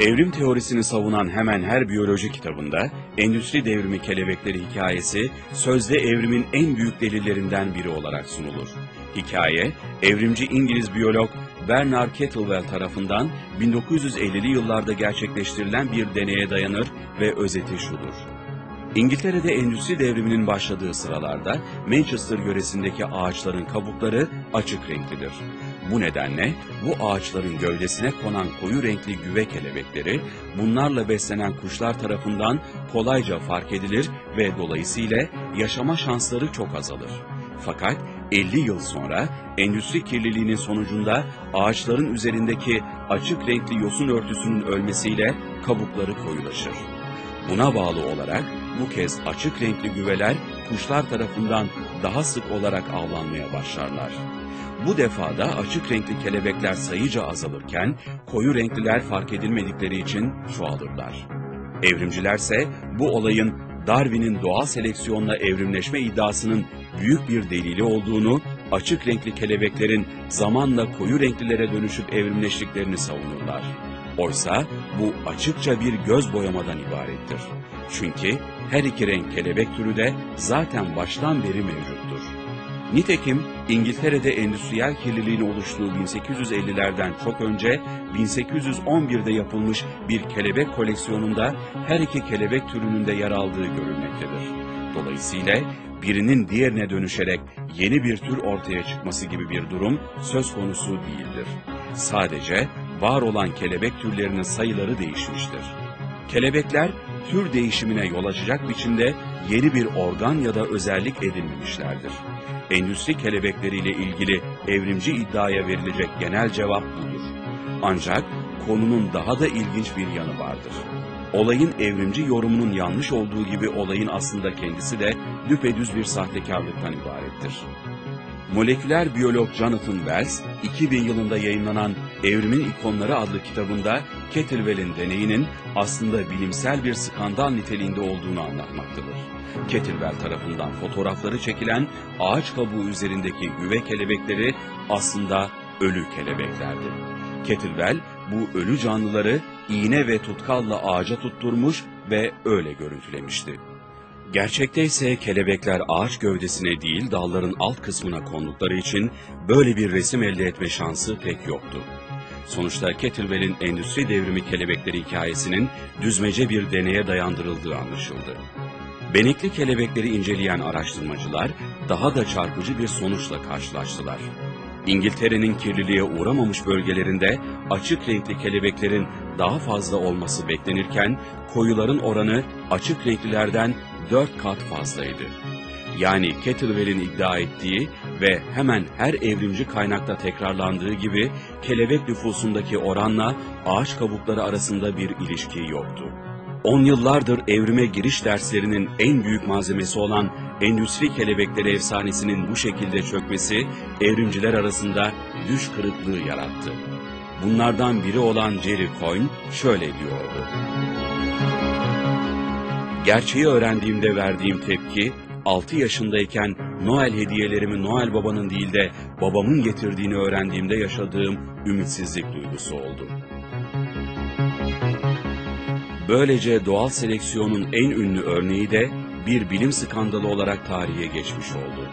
Evrim teorisini savunan hemen her biyoloji kitabında endüstri devrimi kelebekleri hikayesi sözde evrimin en büyük delillerinden biri olarak sunulur. Hikaye, evrimci İngiliz biyolog Bernard Kettlewell tarafından 1950'li yıllarda gerçekleştirilen bir deneye dayanır ve özeti şudur. İngiltere'de endüstri devriminin başladığı sıralarda Manchester yöresindeki ağaçların kabukları açık renklidir. Bu nedenle bu ağaçların gövdesine konan koyu renkli güve kelebekleri bunlarla beslenen kuşlar tarafından kolayca fark edilir ve dolayısıyla yaşama şansları çok azalır. Fakat 50 yıl sonra endüstri kirliliğinin sonucunda ağaçların üzerindeki açık renkli yosun örtüsünün ölmesiyle kabukları koyulaşır. Buna bağlı olarak bu kez açık renkli güveler kuşlar tarafından daha sık olarak avlanmaya başlarlar. Bu defa da açık renkli kelebekler sayıca azalırken koyu renkliler fark edilmedikleri için çoğalırlar. Evrimcilerse bu olayın Darwin'in doğal seleksiyonla evrimleşme iddiasının büyük bir delili olduğunu, açık renkli kelebeklerin zamanla koyu renklilere dönüşüp evrimleştiklerini savunurlar. Oysa bu açıkça bir göz boyamadan ibarettir. Çünkü her iki renk kelebek türü de zaten baştan beri mevcuttur. Nitekim İngiltere'de endüstriyel kirliliğin oluştuğu 1850'lerden çok önce 1811'de yapılmış bir kelebek koleksiyonunda her iki kelebek türünün de yer aldığı görülmektedir. Dolayısıyla birinin diğerine dönüşerek yeni bir tür ortaya çıkması gibi bir durum söz konusu değildir. Sadece var olan kelebek türlerinin sayıları değişmiştir. Kelebekler tür değişimine yol açacak biçimde yeni bir organ ya da özellik edinmemişlerdir. Endüstri kelebekleriyle ilgili evrimci iddiaya verilecek genel cevap budur. Ancak konunun daha da ilginç bir yanı vardır. Olayın evrimci yorumunun yanlış olduğu gibi olayın aslında kendisi de düpedüz bir sahtekarlıktan ibarettir. Moleküler biyolog Jonathan Wells, 2000 yılında yayınlanan Evrimin İkonları adlı kitabında Kettlewell'in deneyinin aslında bilimsel bir skandal niteliğinde olduğunu anlatmaktadır. Kettlewell tarafından fotoğrafları çekilen ağaç kabuğu üzerindeki güve kelebekleri aslında ölü kelebeklerdi. Kettlewell bu ölü canlıları iğne ve tutkalla ağaca tutturmuş ve öyle görüntülemişti. Gerçekte ise kelebekler ağaç gövdesine değil dalların alt kısmına kondukları için böyle bir resim elde etme şansı pek yoktu. Sonuçta Kettlewell'in endüstri devrimi kelebekleri hikayesinin düzmece bir deneye dayandırıldığı anlaşıldı. Benekli kelebekleri inceleyen araştırmacılar daha da çarpıcı bir sonuçla karşılaştılar. İngiltere'nin kirliliğe uğramamış bölgelerinde açık renkli kelebeklerin daha fazla olması beklenirken koyuların oranı açık renklilerden 4 kat fazlaydı. Yani Kettlewell'in iddia ettiği ve hemen her evrimci kaynakta tekrarlandığı gibi kelebek nüfusundaki oranla ağaç kabukları arasında bir ilişki yoktu. 10 yıllardır evrime giriş derslerinin en büyük malzemesi olan endüstri kelebekleri efsanesinin bu şekilde çökmesi evrimciler arasında düş kırıklığı yarattı. Bunlardan biri olan Jerry Coyne şöyle diyordu. Gerçeği öğrendiğimde verdiğim tepki 6 yaşındayken Noel hediyelerimi Noel Baba'nın değil de babamın getirdiğini öğrendiğimde yaşadığım ümitsizlik duygusu oldu. Böylece doğal seleksiyonun en ünlü örneği de bir bilim skandalı olarak tarihe geçmiş oldu.